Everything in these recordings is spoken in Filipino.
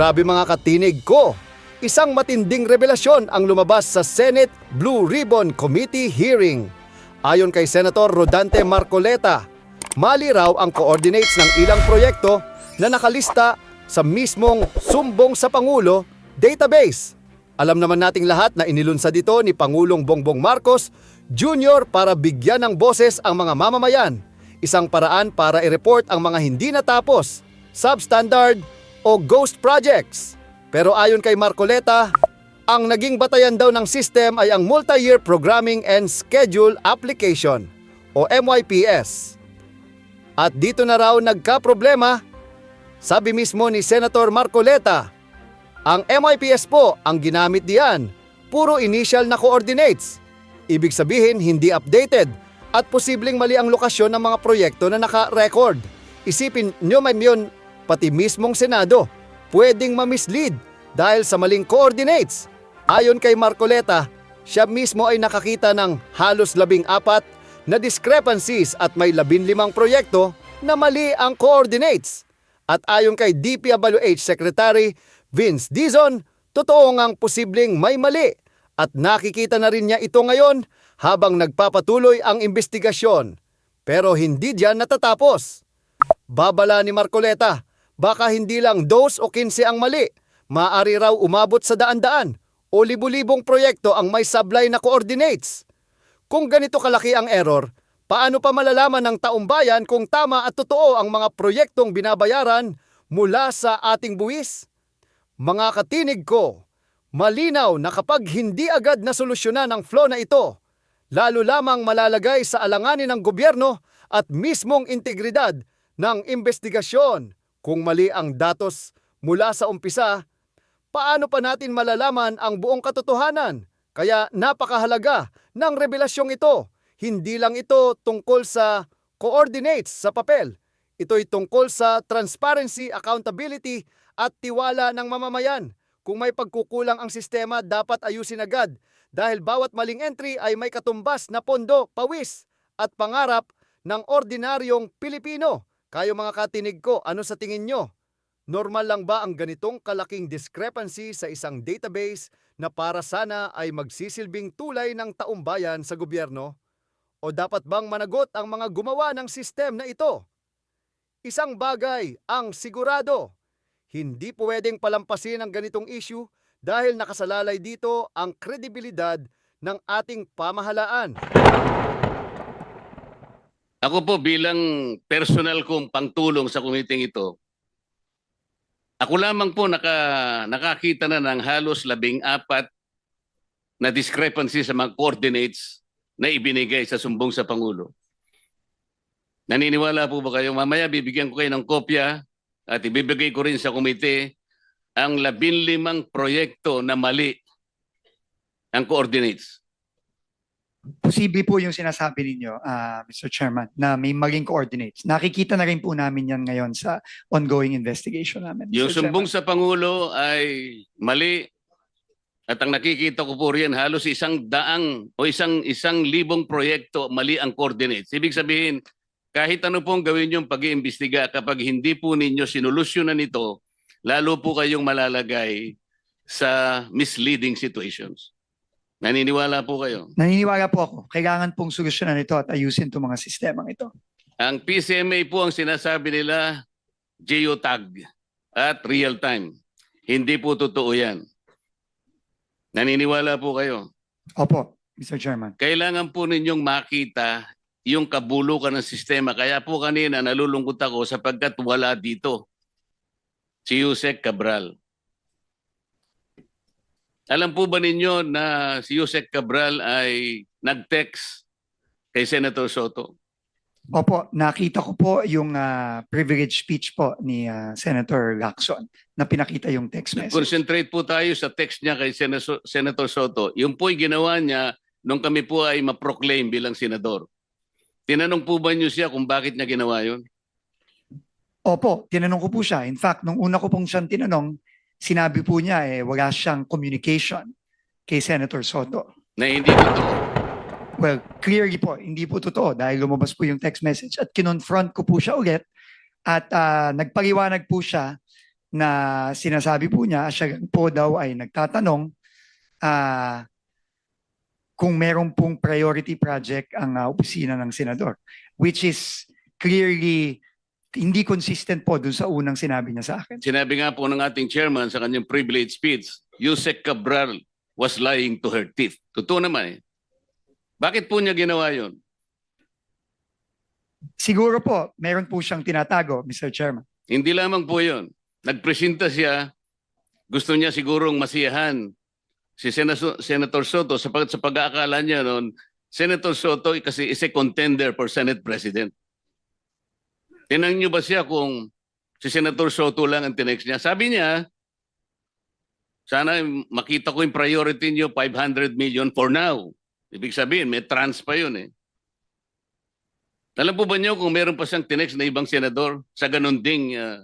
Grabe mga katinig ko! Isang matinding revelasyon ang lumabas sa Senate Blue Ribbon Committee hearing. Ayon kay Senator Rodante Marcoleta, mali raw ang coordinates ng ilang proyekto na nakalista sa mismong Sumbong sa Pangulo database. Alam naman nating lahat na inilunsad ito ni Pangulong Bongbong Marcos Jr. para bigyan ng boses ang mga mamamayan. Isang paraan para i-report ang mga hindi natapos, substandard o ghost projects. Pero ayon kay Marcoleta, ang naging batayan daw ng system ay ang Multi-Year Programming and Schedule Application o MYPS. At dito na raw nagka-problema, sabi mismo ni Senator Marcoleta, ang MYPS po ang ginamit diyan, puro initial na coordinates. Ibig sabihin hindi updated at posibleng mali ang lokasyon ng mga proyekto na naka-record. Isipin nyo man pati mismong Senado, pwedeng mamislead dahil sa maling coordinates. Ayon kay Marcoleta, siya mismo ay nakakita ng halos labing apat na discrepancies at may labin limang proyekto na mali ang coordinates. At ayon kay DPWH Secretary Vince Dizon, totoo ngang posibleng may mali at nakikita na rin niya ito ngayon habang nagpapatuloy ang investigasyon. Pero hindi diyan natatapos. Babala ni Marcoleta, baka hindi lang dos o 15 ang mali, maaari raw umabot sa daan-daan o libu-libong proyekto ang may sablay na coordinates. Kung ganito kalaki ang error, paano pa malalaman ng taong bayan kung tama at totoo ang mga proyektong binabayaran mula sa ating buwis? Mga katinig ko, malinaw na kapag hindi agad na solusyonan ang flow na ito, lalo lamang malalagay sa alanganin ng gobyerno at mismong integridad ng investigasyon. Kung mali ang datos mula sa umpisa, paano pa natin malalaman ang buong katotohanan? Kaya napakahalaga ng revelasyong ito. Hindi lang ito tungkol sa coordinates sa papel. Ito'y tungkol sa transparency, accountability at tiwala ng mamamayan. Kung may pagkukulang ang sistema, dapat ayusin agad dahil bawat maling entry ay may katumbas na pondo, pawis at pangarap ng ordinaryong Pilipino. Kayo mga katinig ko, ano sa tingin nyo? Normal lang ba ang ganitong kalaking discrepancy sa isang database na para sana ay magsisilbing tulay ng taumbayan sa gobyerno? O dapat bang managot ang mga gumawa ng sistem na ito? Isang bagay ang sigurado, hindi pwedeng palampasin ang ganitong issue dahil nakasalalay dito ang kredibilidad ng ating pamahalaan. Ako po bilang personal kong pangtulong sa kumiting ito, ako lamang po naka, nakakita na ng halos labing apat na discrepancy sa mga coordinates na ibinigay sa sumbong sa Pangulo. Naniniwala po ba kayo? Mamaya bibigyan ko kayo ng kopya at ibibigay ko rin sa komite ang labinlimang proyekto na mali ang coordinates. Posible po yung sinasabi ninyo, ah, Mr. Chairman, na may maling coordinates. Nakikita na rin po namin yan ngayon sa ongoing investigation namin. Mr. Yung sumbong Chairman. sa Pangulo ay mali at ang nakikita ko po riyan halos isang daang o isang isang libong proyekto mali ang coordinates. Ibig sabihin, kahit ano pong gawin yung pag-iimbestiga kapag hindi po ninyo sinolusyonan ito, lalo po kayong malalagay sa misleading situations. Naniniwala po kayo? Naniniwala po ako, kailangan pong solusyonan ito at ayusin itong mga sistemang ito. Ang PCMA po ang sinasabi nila geotag at real time. Hindi po totoo yan. Naniniwala po kayo? Opo, Mr. Chairman. Kailangan po ninyong makita yung kabulukan ng sistema. Kaya po kanina nalulungkot ako sapagkat wala dito si Yusek Cabral. Alam po ba ninyo na si Yusek Cabral ay nag-text kay Senator Soto? Opo, nakita ko po yung ah, privilege speech po ni ah, Senator Lacson na pinakita yung text message. Concentrate po tayo sa text niya kay Senator, Senator Soto. Yung po'y ginawa niya nung kami po ay ma-proclaim bilang senador. Tinanong po ba niyo siya kung bakit niya ginawa yun? Opo, tinanong ko po siya. In fact, nung una ko pong siyang tinanong, sinabi po niya eh wala siyang communication kay Senator Soto. Na hindi totoo. Well, clearly po, hindi po totoo dahil lumabas po yung text message at kinonfront ko po siya ulit at ah, nagpaliwanag po siya na sinasabi po niya, siya po daw ay nagtatanong ah, kung meron pong priority project ang ah, opisina ng senador, which is clearly hindi consistent po dun sa unang sinabi niya sa akin. Sinabi nga po ng ating chairman sa kanyang privilege speech, Yusek Cabral was lying to her teeth. Totoo naman eh. Bakit po niya ginawa yon? Siguro po, meron po siyang tinatago, Mr. Chairman. Hindi lamang po yon. Nagpresenta siya, gusto niya sigurong masiyahan si Senator, Senator Soto sapagkat sa pag-aakala niya noon, Senator Soto ay kasi is a contender for Senate President. Tinanong niyo ba siya kung si Senator Soto lang ang tinext niya? Sabi niya, sana makita ko yung priority niyo 500 million for now. Ibig sabihin, may trans pa yun eh. Alam po ba niyo kung meron pa siyang tinext na ibang senador sa ganun ding ah,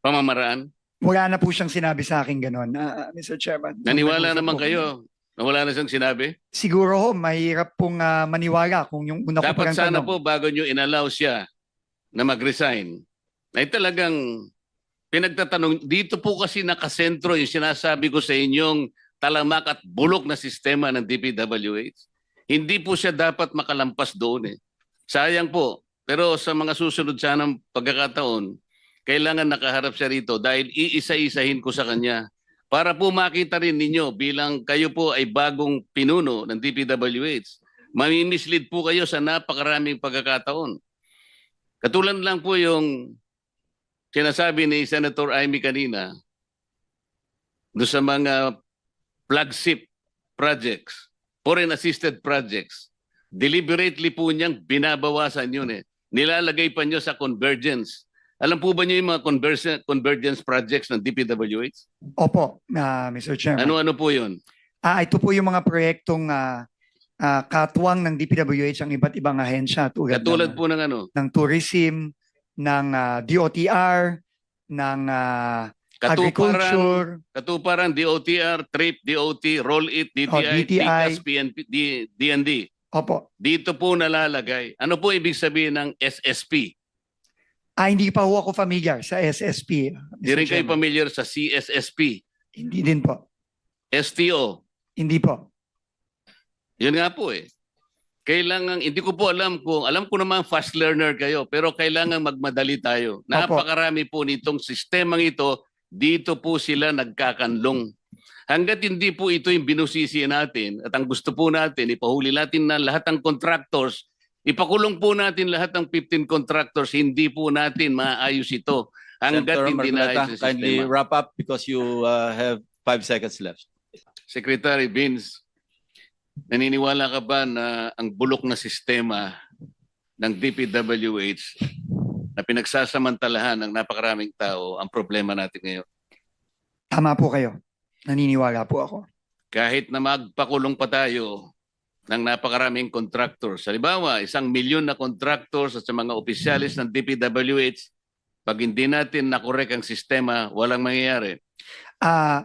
pamamaraan? Wala na po siyang sinabi sa akin ganun, ah, Mr. Chairman. Naniwala naman kayo na wala na siyang sinabi? Siguro ho, mahirap pong ah, maniwala kung yung una ko Dapat parang sana tanong. po bago nyo inallow siya na mag-resign, ay talagang pinagtatanong, dito po kasi nakasentro yung sinasabi ko sa inyong talamak at bulok na sistema ng DPWH. Hindi po siya dapat makalampas doon eh. Sayang po. Pero sa mga susunod sanang pagkakataon, kailangan nakaharap siya rito dahil iisa-isahin ko sa kanya para po makita rin ninyo bilang kayo po ay bagong pinuno ng DPWH. Mamimislead po kayo sa napakaraming pagkakataon. Katulad lang po yung sinasabi ni Senator Amy kanina do sa mga flagship projects, foreign assisted projects, deliberately po niyang binabawasan yun eh. Nilalagay pa niyo sa convergence. Alam po ba niyo yung mga convergence, convergence projects ng DPWH? Opo, ah, Mr. Chairman. Ano-ano po yun? Ah, ito po yung mga proyektong ah, ah, katuwang ng DPWH ang iba't ibang ahensya tulad, Katulad ng, po ng ano? ng tourism, ng ah, DOTR, ng ah, Katuparan, agriculture, katuparan, DOTR, TRIP, DOT, Roll It, DTI, Oh, DTI. TICAS, PNP, D- DND. opo. Dito po nalalagay. Ano po ibig sabihin ng SSP? Ah, hindi pa ho ako familiar sa SSP. Mr. Di rin kayo familiar sa CSSP, Hindi din po. STO. Hindi po. Yun nga po eh. Kailangan, hindi ko po alam kung, alam ko naman fast learner kayo, pero kailangan magmadali tayo. Napakarami po nitong sistemang ito, dito po sila nagkakanlong. Hanggat hindi po ito yung binusisi natin at ang gusto po natin, ipahuli natin na lahat ng contractors, ipakulong po natin lahat ng 15 contractors, hindi po natin maayos ito. Hanggat Senator hindi Marcoleta, naayos yung kindly sistema. wrap up because you uh, have five seconds left. Secretary Vince, naniniwala ka ba na ang bulok na sistema ng DPWH na pinagsasamantalahan ng napakaraming tao ang problema natin ngayon? Tama po kayo. Naniniwala po ako. Kahit na magpakulong pa tayo ng napakaraming contractors. Halimbawa, isang milyon na contractors at sa mga opisyalis ng DPWH, pag hindi natin nakorek ang sistema, walang mangyayari. Ah,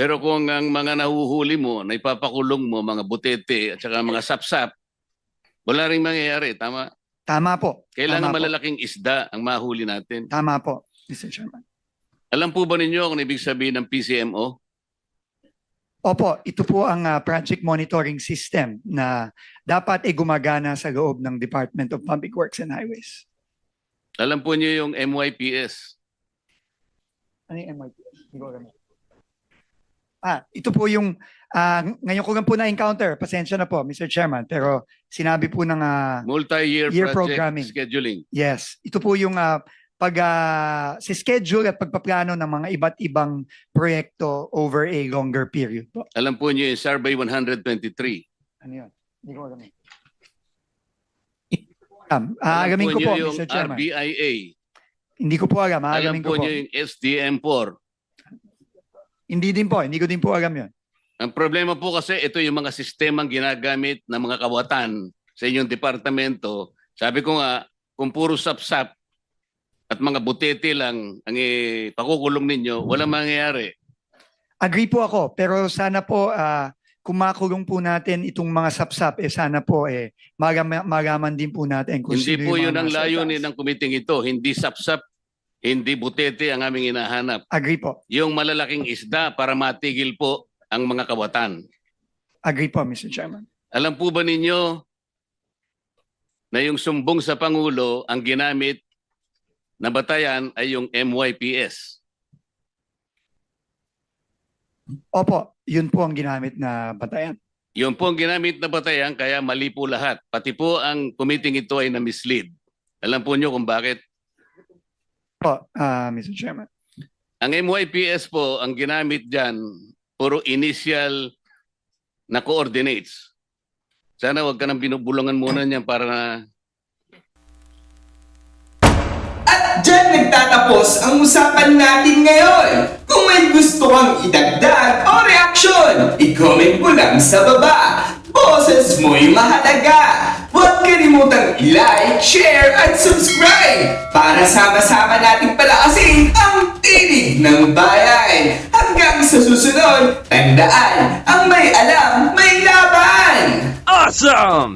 Pero kung ang mga nahuhuli mo, na ipapakulong mo, mga butete at saka mga sapsap, wala rin mangyayari. Tama? Tama po. Kailangan Tama po. malalaking isda ang mahuli natin. Tama po, Mr. Chairman. Alam po ba ninyo kung ibig sabihin ng PCMO? Opo, ito po ang ah, project monitoring system na dapat ay gumagana sa loob ng Department of Public Works and Highways. Alam po niyo yung MYPS. Ano yung MIPS? Hindi ko alam. Ah, ito po yung ah, ngayon ko lang po na-encounter. Pasensya na po, Mr. Chairman. Pero sinabi po ng ah, Multi-year Year project programming. scheduling. Yes, ito po yung ah, pag ah, si schedule at pagpaplano ng mga iba't ibang proyekto over a longer period po. Alam po niyo yung Survey 123. Ano yun? Hindi ko alam. Um, ah, Alam alamin ko po, yung Mr. Chairman. RBIA. Hindi ko po alam. Alam Aalamin ko po po. niyo yung SDM4. Hindi din po. Hindi ko din po alam yun. Ang problema po kasi ito yung mga sistemang ginagamit ng mga kawatan sa inyong departamento. Sabi ko nga, kung puro sapsap at mga butete lang ang eh, pakukulong ninyo, walang mangyayari. Agree po ako. Pero sana po, ah, kung makulong po natin itong mga sapsap, eh sana po eh, magama- magaman din po natin kung Hindi sino po yung yun mga ang nasa layunin itaas. ng kumiting ito. Hindi sapsap, hindi butete ang aming hinahanap. Agree po. Yung malalaking isda para matigil po ang mga kawatan. Agree po, Mr. Chairman. Alam po ba ninyo na yung sumbong sa Pangulo ang ginamit na batayan ay yung MYPS? Opo, yun po ang ginamit na batayan. Yun po ang ginamit na batayan kaya mali po lahat. Pati po ang committee ito ay na-mislead. Alam po nyo kung bakit? Po, ah, Mr. Chairman. Ang MYPS po, ang ginamit dyan, puro initial na coordinates. Sana wag ka nang binubulungan muna niyan para na At dyan nagtatapos ang usapan natin ngayon. Kung may gusto kang idagdag o reaksyon, i-comment mo lang sa baba. Boses mo'y mahalaga. Huwag kalimutang i-like, share, at subscribe para sama-sama nating palakasin ang tinig ng bayan. Hanggang sa susunod, tandaan, ang may alam, may laban! Awesome!